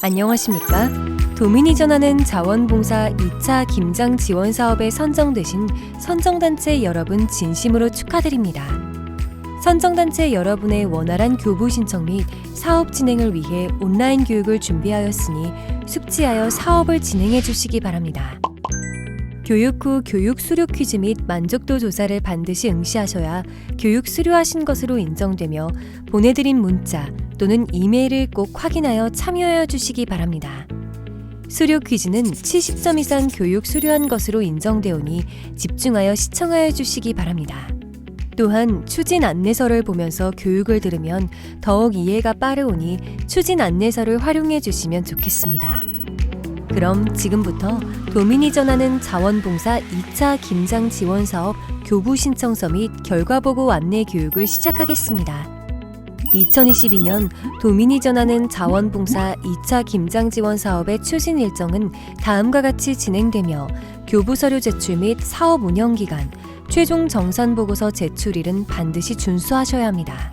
안녕하십니까? 도민이 전하는 자원봉사 2차 김장 지원 사업에 선정되신 선정단체 여러분 진심으로 축하드립니다. 선정단체 여러분의 원활한 교부 신청 및 사업 진행을 위해 온라인 교육을 준비하였으니 숙지하여 사업을 진행해 주시기 바랍니다. 교육 후 교육 수료 퀴즈 및 만족도 조사를 반드시 응시하셔야 교육 수료하신 것으로 인정되며 보내드린 문자 또는 이메일을 꼭 확인하여 참여하여 주시기 바랍니다. 수료 퀴즈는 70점 이상 교육 수료한 것으로 인정되오니 집중하여 시청하여 주시기 바랍니다. 또한 추진 안내서를 보면서 교육을 들으면 더욱 이해가 빠르오니 추진 안내서를 활용해 주시면 좋겠습니다. 그럼 지금부터 도민이 전하는 자원봉사 2차 김장 지원 사업 교부 신청서 및 결과 보고 안내 교육을 시작하겠습니다. 2022년 도민이 전하는 자원봉사 2차 김장 지원 사업의 추진 일정은 다음과 같이 진행되며 교부 서류 제출 및 사업 운영 기간, 최종 정산 보고서 제출일은 반드시 준수하셔야 합니다.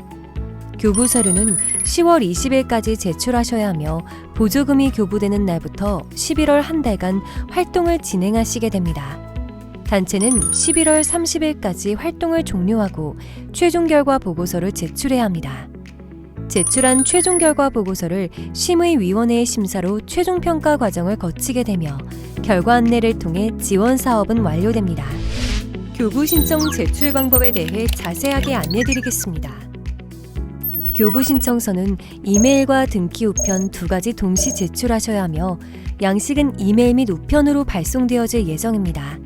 교부 서류는 10월 20일까지 제출하셔야 하며 보조금이 교부되는 날부터 11월 한 달간 활동을 진행하시게 됩니다. 단체는 11월 30일까지 활동을 종료하고 최종 결과 보고서를 제출해야 합니다. 제출한 최종 결과 보고서를 심의위원회의 심사로 최종 평가 과정을 거치게 되며 결과 안내를 통해 지원 사업은 완료됩니다. 교부 신청 제출 방법에 대해 자세하게 안내드리겠습니다. 교부 신청서는 이메일과 등기 우편 두 가지 동시 제출하셔야 하며 양식은 이메일 및 우편으로 발송되어질 예정입니다.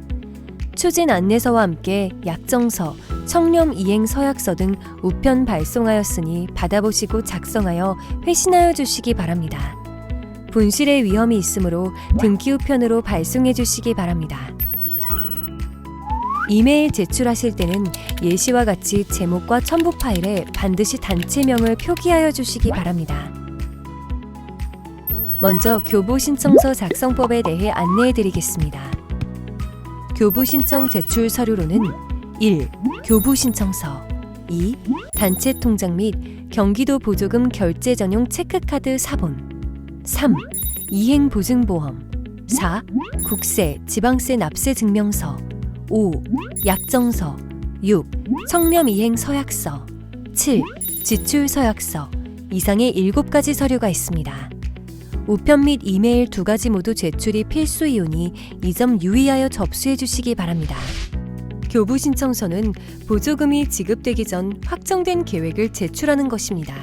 추진 안내서와 함께 약정서, 청렴 이행 서약서 등 우편 발송하였으니 받아보시고 작성하여 회신하여 주시기 바랍니다. 분실의 위험이 있으므로 등기 우편으로 발송해 주시기 바랍니다. 이메일 제출하실 때는 예시와 같이 제목과 첨부 파일에 반드시 단체명을 표기하여 주시기 바랍니다. 먼저 교부 신청서 작성법에 대해 안내해 드리겠습니다. 교부 신청 제출 서류로는 1. 교부 신청서 2. 단체 통장 및 경기도 보조금 결제 전용 체크카드 사본 3. 이행 보증보험 4. 국세, 지방세 납세 증명서 5. 약정서 6. 청렴 이행 서약서 7. 지출 서약서 이상의 7가지 서류가 있습니다. 우편 및 이메일 두 가지 모두 제출이 필수이오니 이 점 유의하여 접수해 주시기 바랍니다. 교부 신청서는 보조금이 지급되기 전 확정된 계획을 제출하는 것입니다.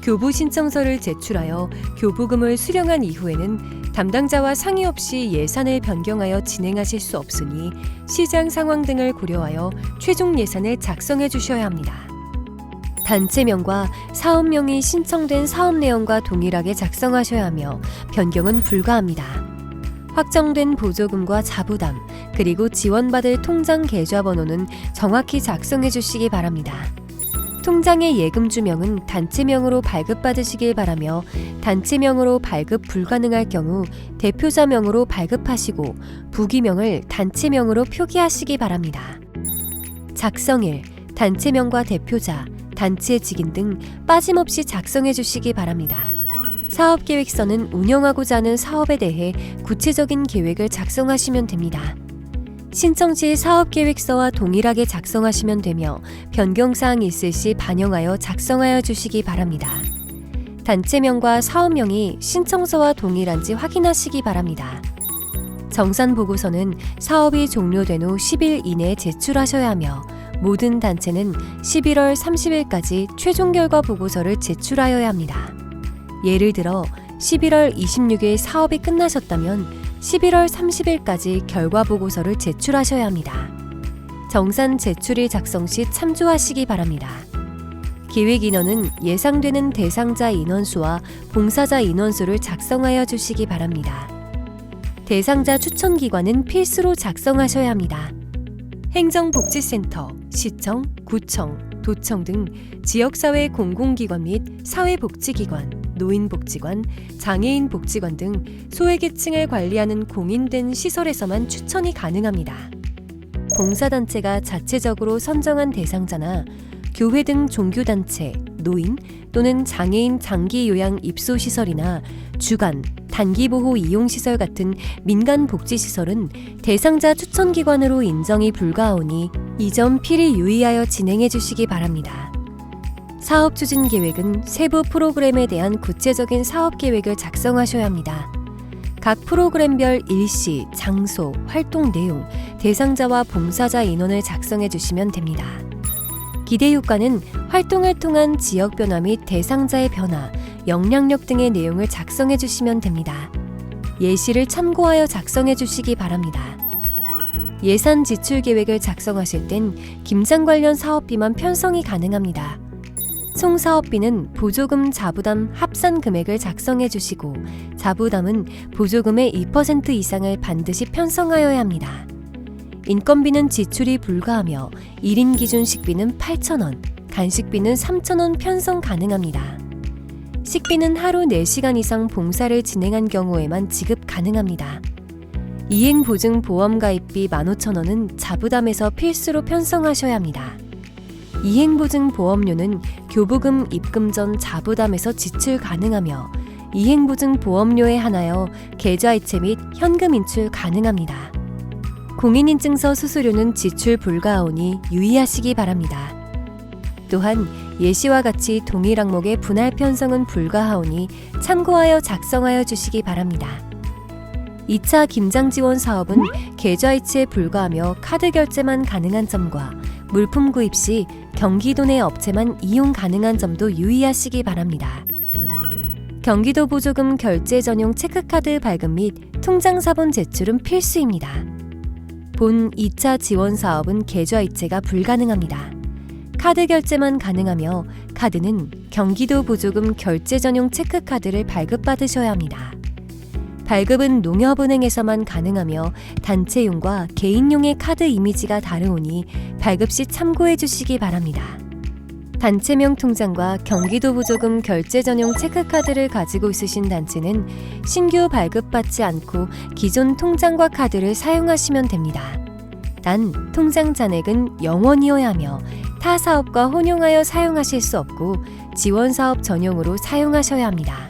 교부 신청서를 제출하여 교부금을 수령한 이후에는 담당자와 상의 없이 예산을 변경하여 진행하실 수 없으니 시장 상황 등을 고려하여 최종 예산을 작성해 주셔야 합니다. 단체명과 사업명이 신청된 사업 내용과 동일하게 작성하셔야 하며 변경은 불가합니다. 확정된 보조금과 자부담, 그리고 지원받을 통장 계좌번호는 정확히 작성해 주시기 바랍니다. 통장의 예금 주명은 단체명으로 발급받으시길 바라며 단체명으로 발급 불가능할 경우 대표자명으로 발급하시고 부기명을 단체명으로 표기하시기 바랍니다. 작성일, 단체명과 대표자, 단체 직인 등 빠짐없이 작성해 주시기 바랍니다. 사업 계획서는 운영하고자 하는 사업에 대해 구체적인 계획을 작성하시면 됩니다. 신청 시 사업 계획서와 동일하게 작성하시면 되며 변경 사항이 있을 시 반영하여 작성하여 주시기 바랍니다. 단체명과 사업명이 신청서와 동일한지 확인하시기 바랍니다. 정산 보고서는 사업이 종료된 후 10일 이내에 제출하셔야 하며 모든 단체는 11월 30일까지 최종 결과 보고서를 제출하여야 합니다. 예를 들어 11월 26일 사업이 끝나셨다면 11월 30일까지 결과 보고서를 제출하셔야 합니다. 정산 제출일 작성 시 참조하시기 바랍니다. 기획 인원은 예상되는 대상자 인원수와 봉사자 인원수를 작성하여 주시기 바랍니다. 대상자 추천 기관은 필수로 작성하셔야 합니다. 행정복지센터, 시청, 구청, 도청 등 지역사회 공공기관 및 사회복지기관, 노인복지관, 장애인복지관 등 소외계층을 관리하는 공인된 시설에서만 추천이 가능합니다. 봉사단체가 자체적으로 선정한 대상자나 교회 등 종교단체, 노인 또는 장애인 장기 요양 입소 시설이나 주간, 단기 보호 이용 시설 같은 민간 복지 시설은 대상자 추천 기관으로 인정이 불가하오니 이 점 필히 유의하여 진행해 주시기 바랍니다. 사업 추진 계획은 세부 프로그램에 대한 구체적인 사업 계획을 작성하셔야 합니다. 각 프로그램별 일시, 장소, 활동 내용, 대상자와 봉사자 인원을 작성해 주시면 됩니다. 기대 효과는 활동을 통한 지역 변화 및 대상자의 변화, 영향력 등의 내용을 작성해 주시면 됩니다. 예시를 참고하여 작성해 주시기 바랍니다. 예산 지출 계획을 작성하실 땐 김장 관련 사업비만 편성이 가능합니다. 총 사업비는 보조금 자부담 합산 금액을 작성해 주시고 자부담은 보조금의 2% 이상을 반드시 편성하여야 합니다. 인건비는 지출이 불가하며 1인 기준 식비는 8,000원, 간식비는 3,000원 편성 가능합니다. 식비는 하루 4시간 이상 봉사를 진행한 경우에만 지급 가능합니다. 이행 보증 보험 가입비 15,000원은 자부담에서 필수로 편성하셔야 합니다. 이행 보증 보험료는 교부금 입금 전 자부담에서 지출 가능하며 이행 보증 보험료에 한하여 계좌이체 및 현금 인출 가능합니다. 공인인증서 수수료는 지출 불가하오니 유의하시기 바랍니다. 또한 예시와 같이 동일 항목의 분할 편성은 불가하오니 참고하여 작성하여 주시기 바랍니다. 2차 김장 지원 사업은 계좌이체에 불과하며 카드 결제만 가능한 점과 물품 구입 시 경기도 내 업체만 이용 가능한 점도 유의하시기 바랍니다. 경기도 보조금 결제 전용 체크카드 발급 및 통장 사본 제출은 필수입니다. 본 2차 지원 사업은 계좌 이체가 불가능합니다. 카드 결제만 가능하며 카드는 경기도 보조금 결제 전용 체크카드를 발급받으셔야 합니다. 발급은 농협은행에서만 가능하며 단체용과 개인용의 카드 이미지가 다르오니 발급 시 참고해 주시기 바랍니다. 단체명 통장과 경기도 보조금 결제 전용 체크카드를 가지고 있으신 단체는 신규 발급받지 않고 기존 통장과 카드를 사용하시면 됩니다. 단, 통장 잔액은 영원이어야 하며 타 사업과 혼용하여 사용하실 수 없고 지원 사업 전용으로 사용하셔야 합니다.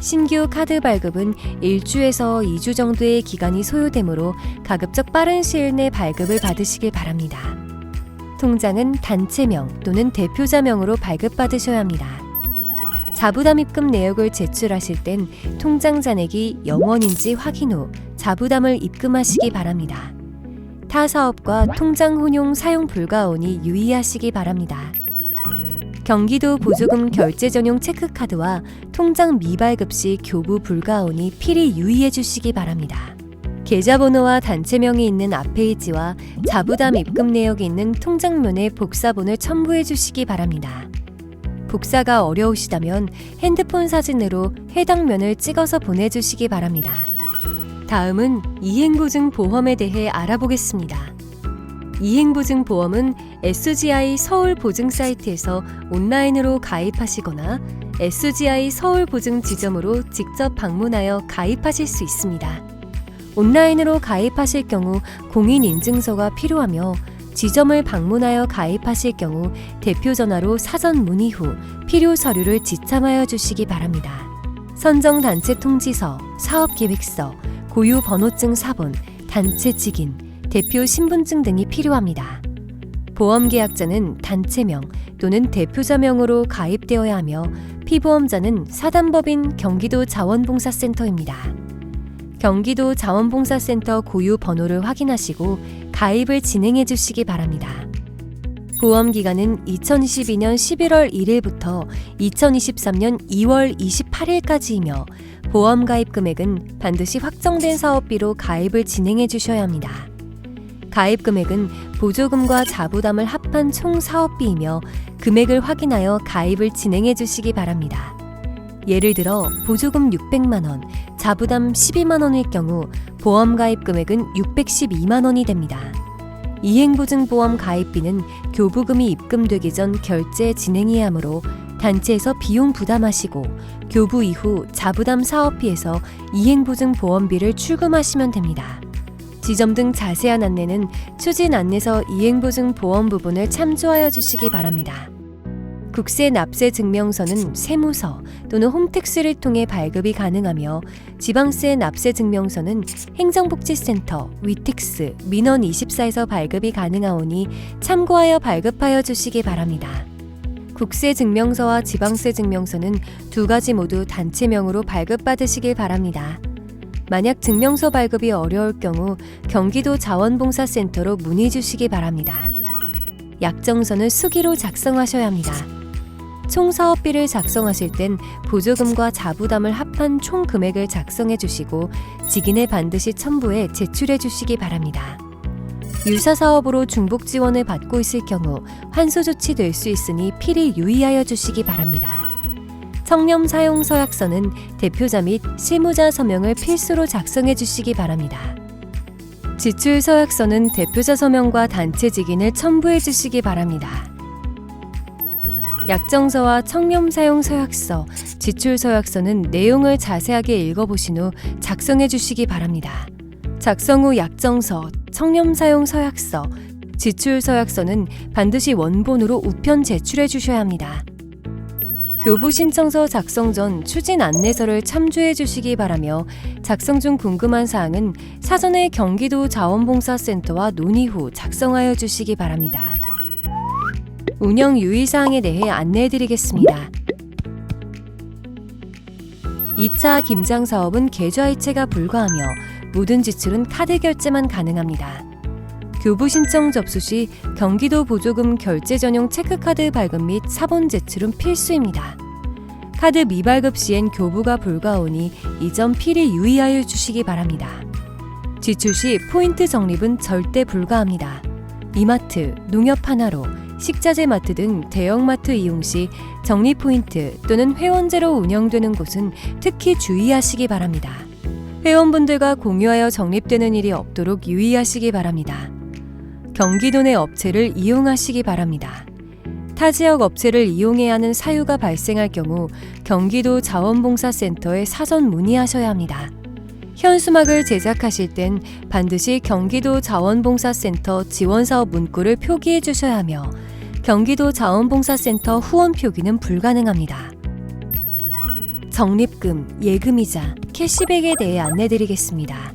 신규 카드 발급은 1주에서 2주 정도의 기간이 소요되므로 가급적 빠른 시일 내 발급을 받으시길 바랍니다. 통장은 단체명 또는 대표자명으로 발급받으셔야 합니다. 자부담 입금 내역을 제출하실 땐 통장 잔액이 영원인지 확인 후 자부담을 입금하시기 바랍니다. 타 사업과 통장 혼용 사용 불가오니 유의하시기 바랍니다. 경기도 보조금 결제 전용 체크카드와 통장 미발급 시 교부 불가오니 필히 유의해 주시기 바랍니다. 계좌번호와 단체명이 있는 앞페이지와 자부담 입금 내역이 있는 통장면에 복사본을 첨부해 주시기 바랍니다. 복사가 어려우시다면 핸드폰 사진으로 해당 면을 찍어서 보내주시기 바랍니다. 다음은 이행보증 보험에 대해 알아보겠습니다. 이행보증 보험은 SGI 서울 보증 사이트에서 온라인으로 가입하시거나 SGI 서울 보증 지점으로 직접 방문하여 가입하실 수 있습니다. 온라인으로 가입하실 경우 공인 인증서가 필요하며 지점을 방문하여 가입하실 경우 대표 전화로 사전 문의 후 필요 서류를 지참하여 주시기 바랍니다. 선정 단체 통지서, 사업 계획서, 고유 번호증 사본, 단체 직인, 대표 신분증 등이 필요합니다. 보험 계약자는 단체명 또는 대표자명으로 가입되어야 하며 피보험자는 사단법인 경기도 자원봉사센터입니다. 경기도 자원봉사센터 고유 번호를 확인하시고 가입을 진행해 주시기 바랍니다. 보험 기간은 2022년 11월 1일부터 2023년 2월 28일까지이며 보험 가입 금액은 반드시 확정된 사업비로 가입을 진행해 주셔야 합니다. 가입 금액은 보조금과 자부담을 합한 총 사업비이며 금액을 확인하여 가입을 진행해 주시기 바랍니다. 예를 들어 보조금 600만 원, 자부담 12만 원일 경우 보험 가입 금액은 612만 원이 됩니다. 이행보증보험 가입비는 교부금이 입금되기 전 결제 진행해야 하므로 단체에서 비용 부담하시고 교부 이후 자부담 사업비에서 이행보증 보험비를 출금하시면 됩니다. 지점 등 자세한 안내는 추진 안내서 이행보증 보험 부분을 참조하여 주시기 바랍니다. 국세 납세 증명서는 세무서 또는 홈택스를 통해 발급이 가능하며 지방세 납세 증명서는 행정복지센터, 위택스, 민원24에서 발급이 가능하오니 참고하여 발급하여 주시기 바랍니다. 국세 증명서와 지방세 증명서는 두 가지 모두 단체명으로 발급받으시길 바랍니다. 만약 증명서 발급이 어려울 경우 경기도 자원봉사센터로 문의 주시기 바랍니다. 약정서는 수기로 작성하셔야 합니다. 총 사업비를 작성하실 땐 보조금과 자부담을 합한 총 금액을 작성해 주시고 직인에 반드시 첨부해 제출해 주시기 바랍니다. 유사 사업으로 중복 지원을 받고 있을 경우 환수 조치 될 수 있으니 필히 유의하여 주시기 바랍니다. 청렴 사용 서약서는 대표자 및 실무자 서명을 필수로 작성해 주시기 바랍니다. 지출 서약서는 대표자 서명과 단체 직인을 첨부해 주시기 바랍니다. 약정서와 청렴 사용 서약서, 지출 서약서는 내용을 자세하게 읽어보신 후 작성해 주시기 바랍니다. 작성 후 약정서, 청렴 사용 서약서, 지출 서약서는 반드시 원본으로 우편 제출해 주셔야 합니다. 교부 신청서 작성 전 추진 안내서를 참조해 주시기 바라며 작성 중 궁금한 사항은 사전에 경기도 자원봉사센터와 논의 후 작성하여 주시기 바랍니다. 운영 유의사항에 대해 안내해 드리겠습니다. 2차 김장 사업은 계좌이체가 불가하며 모든 지출은 카드 결제만 가능합니다. 교부 신청 접수 시 경기도 보조금 결제 전용 체크카드 발급 및 사본 제출은 필수입니다. 카드 미발급 시엔 교부가 불가하오니 이 점 필히 유의하여 주시기 바랍니다. 지출 시 포인트 적립은 절대 불가합니다. 이마트, 농협 하나로, 식자재 마트 등 대형마트 이용 시 적립 포인트 또는 회원제로 운영되는 곳은 특히 주의하시기 바랍니다. 회원분들과 공유하여 적립되는 일이 없도록 유의하시기 바랍니다. 경기도 내 업체를 이용하시기 바랍니다. 타 지역 업체를 이용해야 하는 사유가 발생할 경우 경기도 자원봉사센터에 사전 문의하셔야 합니다. 현수막을 제작하실 땐 반드시 경기도 자원봉사센터 지원사업 문구를 표기해 주셔야 하며 경기도 자원봉사센터 후원 표기는 불가능합니다. 적립금, 예금이자, 캐시백에 대해 안내드리겠습니다.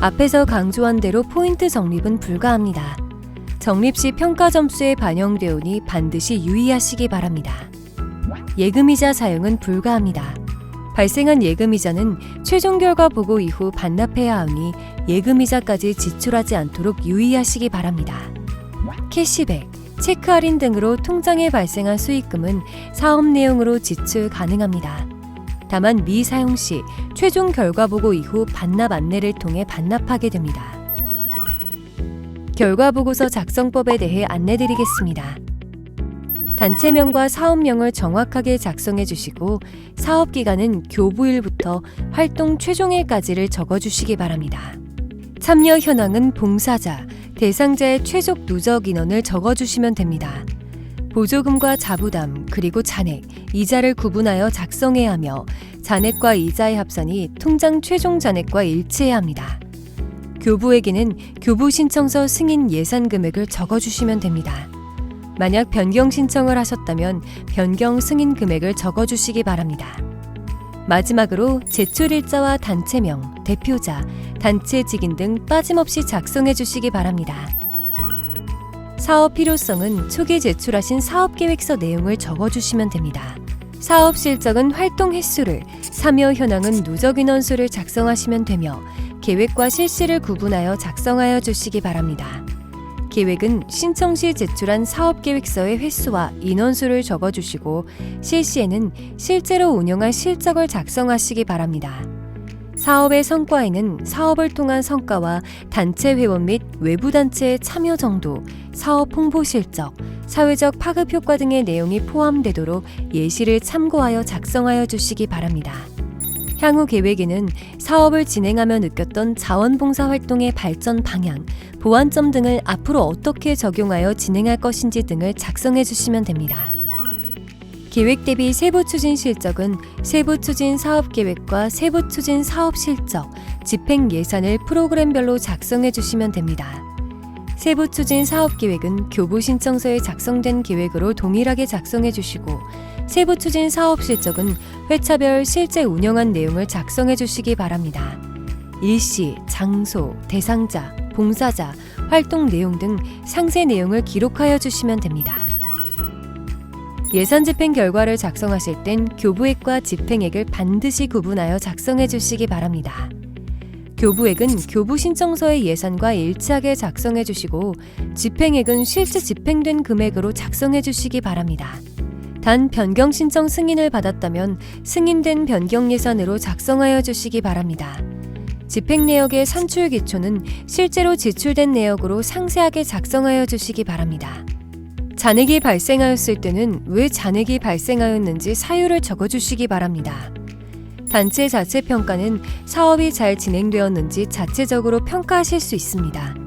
앞에서 강조한 대로 포인트 적립은 불가합니다. 적립 시 평가 점수에 반영되오니 반드시 유의하시기 바랍니다. 예금이자 사용은 불가합니다. 발생한 예금이자는 최종 결과 보고 이후 반납해야 하니 예금이자까지 지출하지 않도록 유의하시기 바랍니다. 캐시백, 체크 할인 등으로 통장에 발생한 수익금은 사업 내용으로 지출 가능합니다. 다만 미사용 시 최종 결과 보고 이후 반납 안내를 통해 반납하게 됩니다. 결과 보고서 작성법에 대해 안내드리겠습니다. 단체명과 사업명을 정확하게 작성해 주시고 사업 기간은 교부일부터 활동 최종일까지를 적어 주시기 바랍니다. 참여 현황은 봉사자, 대상자의 최적 누적 인원을 적어 주시면 됩니다. 보조금과 자부담, 그리고 잔액, 이자를 구분하여 작성해야 하며 잔액과 이자의 합산이 통장 최종 잔액과 일치해야 합니다. 교부에게는 교부 신청서 승인 예산 금액을 적어 주시면 됩니다. 만약 변경 신청을 하셨다면 변경 승인 금액을 적어 주시기 바랍니다. 마지막으로 제출 일자와 단체명, 대표자, 단체 직인 등 빠짐없이 작성해 주시기 바랍니다. 사업 필요성은 초기 제출하신 사업 계획서 내용을 적어 주시면 됩니다. 사업 실적은 활동 횟수를, 참여 현황은 누적 인원수를 작성하시면 되며 계획과 실시를 구분하여 작성하여 주시기 바랍니다. 계획은 신청 시 제출한 사업 계획서의 횟수와 인원수를 적어 주시고 실시에는 실제로 운영할 실적을 작성하시기 바랍니다. 사업의 성과에는 사업을 통한 성과와 단체 회원 및 외부 단체의 참여 정도, 사업 홍보 실적, 사회적 파급 효과 등의 내용이 포함되도록 예시를 참고하여 작성하여 주시기 바랍니다. 향후 계획에는 사업을 진행하며 느꼈던 자원봉사 활동의 발전 방향, 보완점 등을 앞으로 어떻게 적용하여 진행할 것인지 등을 작성해 주시면 됩니다. 계획 대비 세부 추진 실적은 세부 추진 사업 계획과 세부 추진 사업 실적, 집행 예산을 프로그램별로 작성해 주시면 됩니다. 세부 추진 사업 계획은 교부 신청서에 작성된 계획으로 동일하게 작성해 주시고 세부 추진 사업 실적은 회차별 실제 운영한 내용을 작성해 주시기 바랍니다. 일시, 장소, 대상자, 봉사자, 활동 내용 등 상세 내용을 기록하여 주시면 됩니다. 예산 집행 결과를 작성하실 땐 교부액과 집행액을 반드시 구분하여 작성해 주시기 바랍니다. 교부액은 교부 신청서의 예산과 일치하게 작성해 주시고 집행액은 실제 집행된 금액으로 작성해 주시기 바랍니다. 단 변경 신청 승인을 받았다면 승인된 변경 예산으로 작성하여 주시기 바랍니다. 집행 내역의 산출 기초는 실제로 지출된 내역으로 상세하게 작성하여 주시기 바랍니다. 잔액이 발생하였을 때는 왜 잔액이 발생하였는지 사유를 적어 주시기 바랍니다. 단체 자체 평가는 사업이 잘 진행되었는지 자체적으로 평가하실 수 있습니다.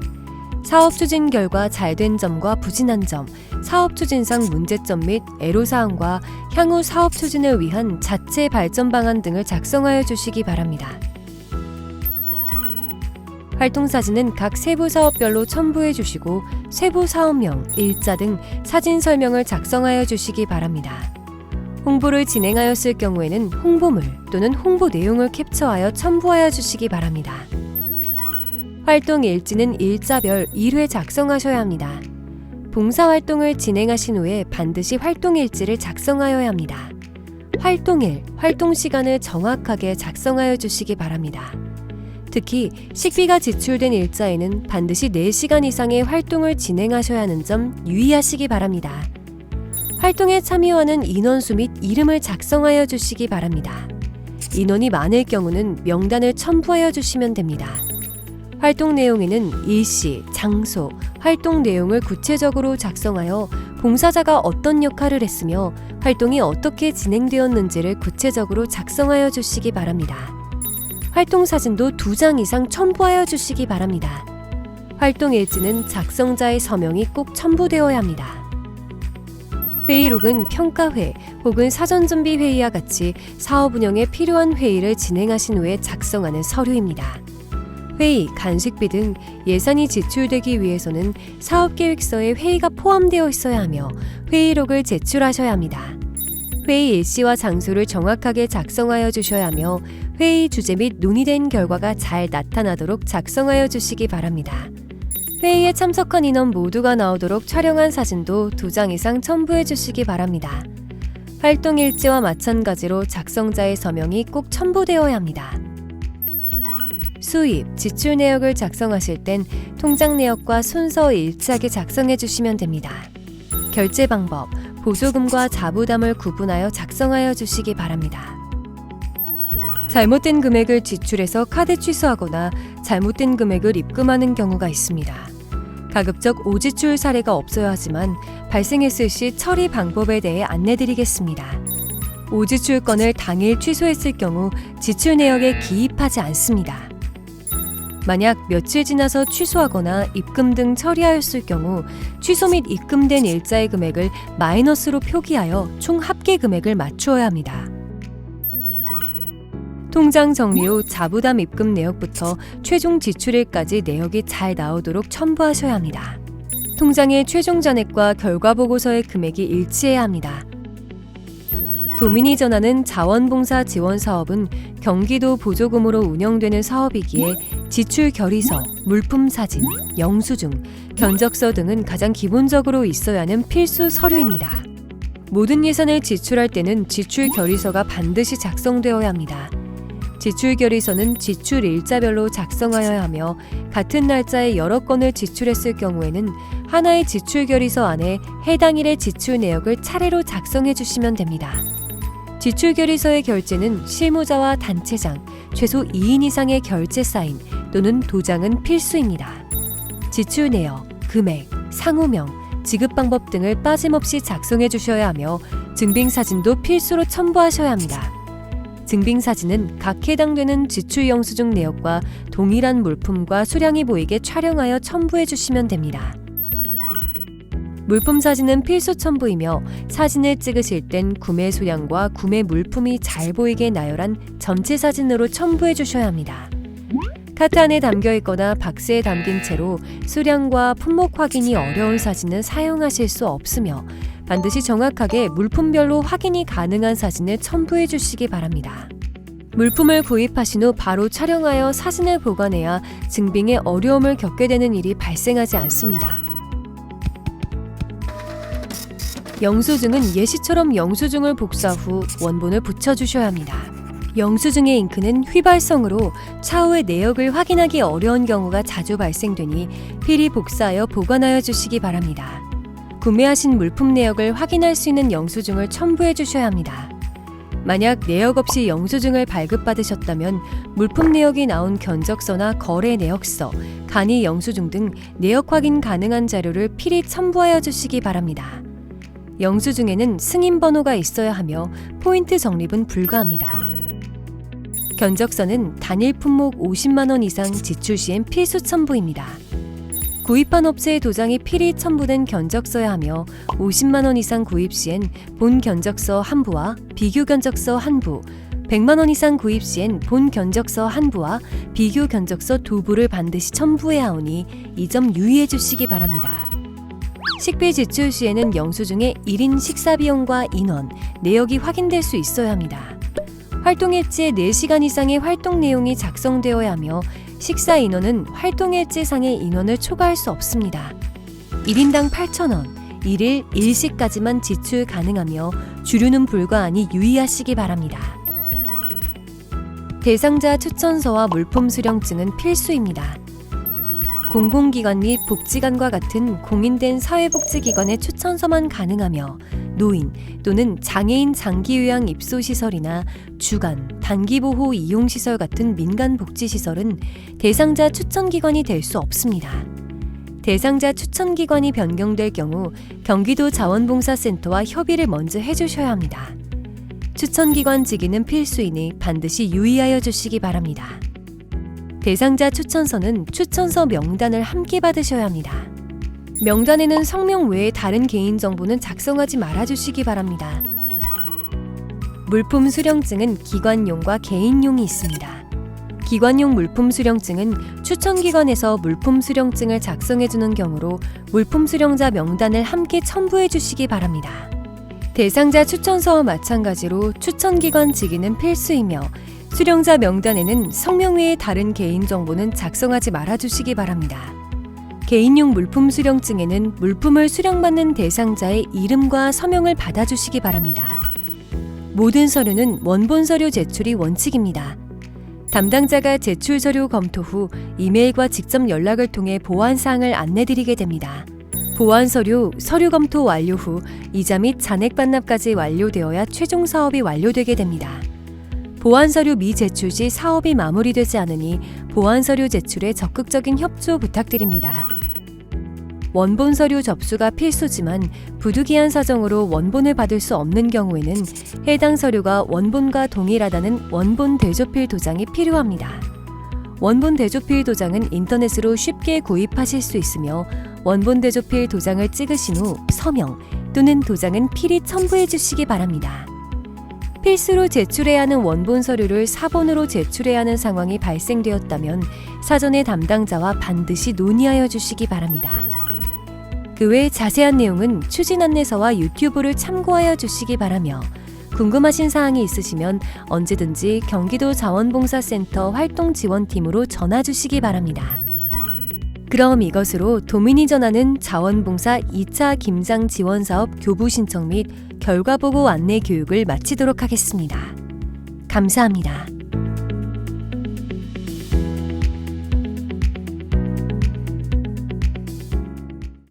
사업 추진 결과 잘 된 점과 부진한 점, 사업 추진상 문제점 및 애로사항과 향후 사업 추진을 위한 자체 발전 방안 등을 작성하여 주시기 바랍니다. 활동 사진은 각 세부 사업별로 첨부해 주시고 세부 사업명, 일자 등 사진 설명을 작성하여 주시기 바랍니다. 홍보를 진행하였을 경우에는 홍보물 또는 홍보 내용을 캡처하여 첨부하여 주시기 바랍니다. 활동 일지는 일자별 1회 작성하셔야 합니다. 봉사활동을 진행하신 후에 반드시 활동 일지를 작성하여야 합니다. 활동일, 활동 시간을 정확하게 작성하여 주시기 바랍니다. 특히 식비가 지출된 일자에는 반드시 4시간 이상의 활동을 진행하셔야 하는 점 유의하시기 바랍니다. 활동에 참여하는 인원수 및 이름을 작성하여 주시기 바랍니다. 인원이 많을 경우는 명단을 첨부하여 주시면 됩니다. 활동 내용에는 일시, 장소, 활동 내용을 구체적으로 작성하여 봉사자가 어떤 역할을 했으며 활동이 어떻게 진행되었는지를 구체적으로 작성하여 주시기 바랍니다. 활동 사진도 두 장 이상 첨부하여 주시기 바랍니다. 활동 일지는 작성자의 서명이 꼭 첨부되어야 합니다. 회의록은 평가회 혹은 사전준비 회의와 같이 사업 운영에 필요한 회의를 진행하신 후에 작성하는 서류입니다. 회의, 간식비 등 예산이 지출되기 위해서는 사업계획서에 회의가 포함되어 있어야 하며 회의록을 제출하셔야 합니다. 회의 일시와 장소를 정확하게 작성하여 주셔야 하며 회의 주제 및 논의된 결과가 잘 나타나도록 작성하여 주시기 바랍니다. 회의에 참석한 인원 모두가 나오도록 촬영한 사진도 두 장 이상 첨부해 주시기 바랍니다. 활동 일지와 마찬가지로 작성자의 서명이 꼭 첨부되어야 합니다. 수입, 지출 내역을 작성하실 땐 통장 내역과 순서 일치하게 작성해 주시면 됩니다. 결제 방법, 보조금과 자부담을 구분하여 작성하여 주시기 바랍니다. 잘못된 금액을 지출해서 카드 취소하거나 잘못된 금액을 입금하는 경우가 있습니다. 가급적 오지출 사례가 없어야 하지만 발생했을 시 처리 방법에 대해 안내드리겠습니다. 오지출 건을 당일 취소했을 경우 지출 내역에 기입하지 않습니다. 만약 며칠 지나서 취소하거나 입금 등 처리하였을 경우 취소 및 입금된 일자의 금액을 마이너스로 표기하여 총 합계 금액을 맞추어야 합니다. 통장 정리 후 자부담 입금 내역부터 최종 지출일까지 내역이 잘 나오도록 첨부하셔야 합니다. 통장의 최종 잔액과 결과 보고서의 금액이 일치해야 합니다. 도민이 전하는 자원봉사 지원 사업은 경기도 보조금으로 운영되는 사업이기에 지출 결의서, 물품 사진, 영수증, 견적서 등은 가장 기본적으로 있어야 하는 필수 서류입니다. 모든 예산을 지출할 때는 지출 결의서가 반드시 작성되어야 합니다. 지출 결의서는 지출 일자별로 작성하여야 하며 같은 날짜에 여러 건을 지출했을 경우에는 하나의 지출 결의서 안에 해당 일의 지출 내역을 차례로 작성해 주시면 됩니다. 지출 결의서의 결제는 실무자와 단체장, 최소 2인 이상의 결제 사인 또는 도장은 필수입니다. 지출 내역, 금액, 상호명, 지급 방법 등을 빠짐없이 작성해 주셔야 하며 증빙 사진도 필수로 첨부하셔야 합니다. 증빙 사진은 각 해당되는 지출 영수증 내역과 동일한 물품과 수량이 보이게 촬영하여 첨부해 주시면 됩니다. 물품 사진은 필수 첨부이며 사진을 찍으실 땐 구매 소량과 구매 물품이 잘 보이게 나열한 전체 사진으로 첨부해 주셔야 합니다. 카트 안에 담겨 있거나 박스에 담긴 채로 수량과 품목 확인이 어려운 사진은 사용하실 수 없으며 반드시 정확하게 물품별로 확인이 가능한 사진을 첨부해 주시기 바랍니다. 물품을 구입하신 후 바로 촬영하여 사진을 보관해야 증빙에 어려움을 겪게 되는 일이 발생하지 않습니다. 영수증은 예시처럼 영수증을 복사 후 원본을 붙여주셔야 합니다. 영수증의 잉크는 휘발성으로 차후의 내역을 확인하기 어려운 경우가 자주 발생되니 필히 복사하여 보관하여 주시기 바랍니다. 구매하신 물품 내역을 확인할 수 있는 영수증을 첨부해 주셔야 합니다. 만약 내역 없이 영수증을 발급받으셨다면 물품 내역이 나온 견적서나 거래 내역서, 간이 영수증 등 내역 확인 가능한 자료를 필히 첨부하여 주시기 바랍니다. 영수 증에는 승인 번호가 있어야 하며 포인트 적립은 불가합니다. 견적서는 단일 품목 50만 원 이상 지출 시엔 필수 첨부입니다. 구입한 업체의 도장이 필히 첨부된 견적서야 하며 50만 원 이상 구입 시엔 본 견적서 한 부와 비교 견적서 한 부, 100만 원 이상 구입 시엔 본 견적서 한 부와 비교 견적서 두 부를 반드시 첨부해야 하오니 이 점 유의해 주시기 바랍니다. 식비 지출 시에는 영수증에 1인 식사 비용과 인원, 내역이 확인될 수 있어야 합니다. 활동일지에 4시간 이상의 활동 내용이 작성되어야 하며 식사 인원은 활동일지상의 인원을 초과할 수 없습니다. 1인당 8,000원, 1일 1식까지만 지출 가능하며 주류는 불가하니 유의하시기 바랍니다. 대상자 추천서와 물품 수령증은 필수입니다. 공공기관 및 복지관과 같은 공인된 사회복지기관의 추천서만 가능하며 노인 또는 장애인 장기요양 입소시설이나 주간, 단기보호 이용시설 같은 민간복지시설은 대상자 추천기관이 될 수 없습니다. 대상자 추천기관이 변경될 경우 경기도 자원봉사센터와 협의를 먼저 해주셔야 합니다. 추천기관 직위는 필수이니 반드시 유의하여 주시기 바랍니다. 대상자 추천서는 추천서 명단을 함께 받으셔야 합니다. 명단에는 성명 외에 다른 개인 정보는 작성하지 말아주시기 바랍니다. 물품 수령증은 기관용과 개인용이 있습니다. 기관용 물품 수령증은 추천기관에서 물품 수령증을 작성해주는 경우로 물품 수령자 명단을 함께 첨부해 주시기 바랍니다. 대상자 추천서와 마찬가지로 추천기관 직위는 필수이며 수령자 명단에는 성명 외의 다른 개인 정보는 작성하지 말아주시기 바랍니다. 개인용 물품 수령증에는 물품을 수령받는 대상자의 이름과 서명을 받아주시기 바랍니다. 모든 서류는 원본 서류 제출이 원칙입니다. 담당자가 제출 서류 검토 후 이메일과 직접 연락을 통해 보완 사항을 안내드리게 됩니다. 보완 서류, 서류 검토 완료 후 이자 및 잔액 반납까지 완료되어야 최종 사업이 완료되게 됩니다. 보완 서류 미제출 시 사업이 마무리되지 않으니 보완 서류 제출에 적극적인 협조 부탁드립니다. 원본 서류 접수가 필수지만 부득이한 사정으로 원본을 받을 수 없는 경우에는 해당 서류가 원본과 동일하다는 원본 대조필 도장이 필요합니다. 원본 대조필 도장은 인터넷으로 쉽게 구입하실 수 있으며 원본 대조필 도장을 찍으신 후 서명 또는 도장은 필히 첨부해 주시기 바랍니다. 필수로 제출해야 하는 원본 서류를 사본으로 제출해야 하는 상황이 발생되었다면 사전에 담당자와 반드시 논의하여 주시기 바랍니다. 그 외 자세한 내용은 추진 안내서와 유튜브를 참고하여 주시기 바라며 궁금하신 사항이 있으시면 언제든지 경기도 자원봉사센터 활동지원팀으로 전화 주시기 바랍니다. 그럼 이것으로 도민이 전하는 자원봉사 2차 김장 지원 사업 교부 신청 및 결과 보고 안내 교육을 마치도록 하겠습니다. 감사합니다.